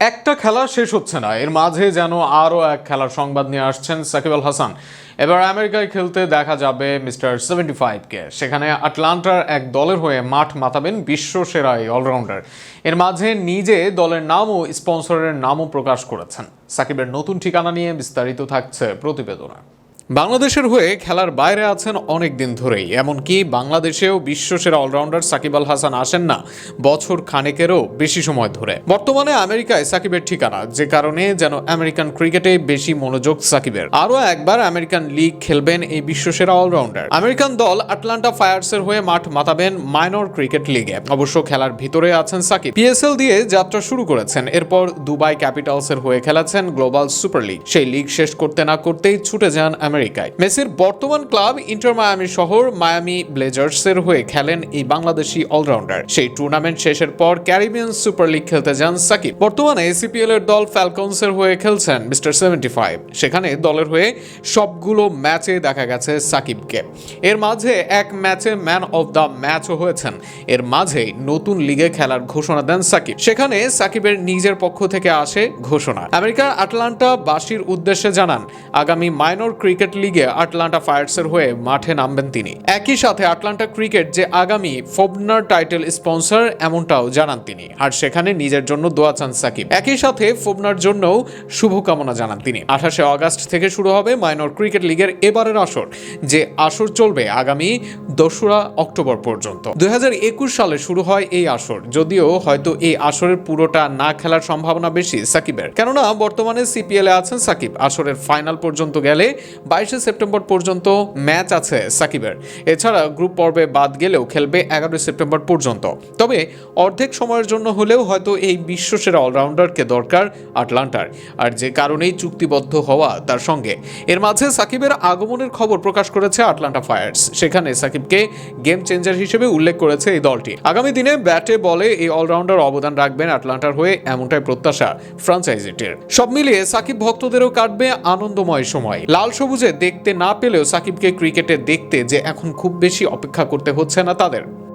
একটা খেলা শেষ হচ্ছে না। এর মাঝে যেন আরও এক খেলার সংবাদ নিয়ে আসছেন সাকিব আল হাসান। এবার আমেরিকায় খেলতে দেখা যাবে মিস্টার সেভেন্টি ফাইভকে। সেখানে আটলান্টার এক দলের হয়ে মাঠ মাতাবেন বিশ্ব সেরা এই অলরাউন্ডার। এর মাঝে নিজে দলের নাম ও স্পন্সরের নামও প্রকাশ করেছেন। সাকিবের নতুন ঠিকানা নিয়ে বিস্তারিত থাকছে প্রতিবেদনা। বাংলাদেশের হয়ে খেলার বাইরে আছেন অনেক দিন ধরেই। এমনকি বাংলাদেশেও বিশ্বসেরা অলরাউন্ডার সাকিব আল হাসান আসেন না বছর খানেকেরও বেশি সময় ধরে। বর্তমানে আমেরিকায় সাকিবের ঠিকানা, যে কারণে যেন আমেরিকান ক্রিকেটে বেশি মনোযোগ সাকিবের। আরও একবার আমেরিকান লিগ খেলবেন এই বিশ্বসেরা অলরাউন্ডার। আমেরিকান দল আটলান্টা ফায়ার্সের হয়ে মাঠ মাতাবেন মাইনর ক্রিকেট লিগে। অবশ্য খেলার ভিতরে আছেন সাকিব। পিএসএল দিয়ে যাত্রা শুরু করেছেন। এরপর দুবাই ক্যাপিটালসের হয়ে খেলেছেন গ্লোবাল সুপার লিগ। সেই লিগ শেষ করতে না করতেই ছুটে যান আমেরিকায়। মেসির বর্তমান ক্লাব ইন্টার মায়ামি শহর মায়ামি ব্লেজার্সের হয়ে খেলেন এই বাংলাদেশি অলরাউন্ডার। সেই টুর্নামেন্ট শেষের পর ক্যারিবিয়ান সুপার লিগ খেলতে যান সাকিব। বর্তমানে এসিপিএল এর দল ফ্যালকনসের হয়ে খেলছেন মিস্টার সেভেন্টি ফাইভ সেখানে দলের হয়ে সবগুলো ম্যাচে দেখা গেছে সাকিবকে। এর মাঝে এক ম্যাচে ম্যান অফ দ্য ম্যাচও হয়েছেন। এর মাঝেই নতুন লিগে খেলার ঘোষণা দেন সাকিব। সেখানে সাকিবের নিজের পক্ষ থেকে আসে ঘোষণা। আমেরিকার আটলান্টা বাসীর উদ্দেশ্যে জানান, আগামী মাইনর ক্রিকেট লিগে আটলান্টা ফায়ার্সের হয়ে মাঠে নামবেন তিনি। একই সাথে আটলান্টা ক্রিকেট যে আগামী ফোবনার টাইটেল স্পন্সর এমনটাও জানান তিনি। আর সেখানে নিজের জন্য দোয়া চান সাকিব। একই সাথে ফোবনার জন্যও শুভকামনা জানান তিনি। আঠাশে আগস্ট থেকে শুরু হবে মাইনর ক্রিকেট লিগের এবারের আসর, যে আসর চলবে আগামী দোসরা অক্টোবর পর্যন্ত। দুই হাজার একুশ সালে শুরু হয় এই আসর, যদিও হয়তো এই আসরের পুরোটা না খেলার সম্ভাবনা বেশি সাকিবের। কেননা বর্তমানে সিপিএল এ আছেন সাকিব। আসরের ফাইনাল পর্যন্ত গেলে বাইশে সেপ্টেম্বর পর্যন্ত ম্যাচ আছে সাকিবের। এছাড়া গ্রুপ পর্বে বাদ গেলেও খেলবে এগারোই সেপ্টেম্বর পর্যন্ত। তবে অর্ধেক সময়ের জন্য হলেও হয়তো এই বিশ্বসেরা অলরাউন্ডারকে দরকার আটলান্টার। আর যে কারণেই চুক্তিবদ্ধ হওয়া তার সঙ্গে। এর মাঝে সাকিবের আগমনের খবর প্রকাশ করেছে আটলান্টা ফায়ার্স। সেখানে সাকিবকে গেম চেঞ্জার হিসেবে উল্লেখ করেছে এই দলটি। আগামী দিনে ব্যাটে বলে এই অলরাউন্ডার অবদান রাখবেন আটলান্টার হয়ে এমনটাই প্রত্যাশা ফ্রাঞ্চাইজিটির। সব মিলিয়ে সাকিব ভক্তদেরও কাটবে আনন্দময় সময়। লাল সবুজে দেখতে না পেলেও সাকিবকে ক্রিকেটে দেখতে যে এখন খুব বেশি অপেক্ষা করতে হচ্ছে না তাদের।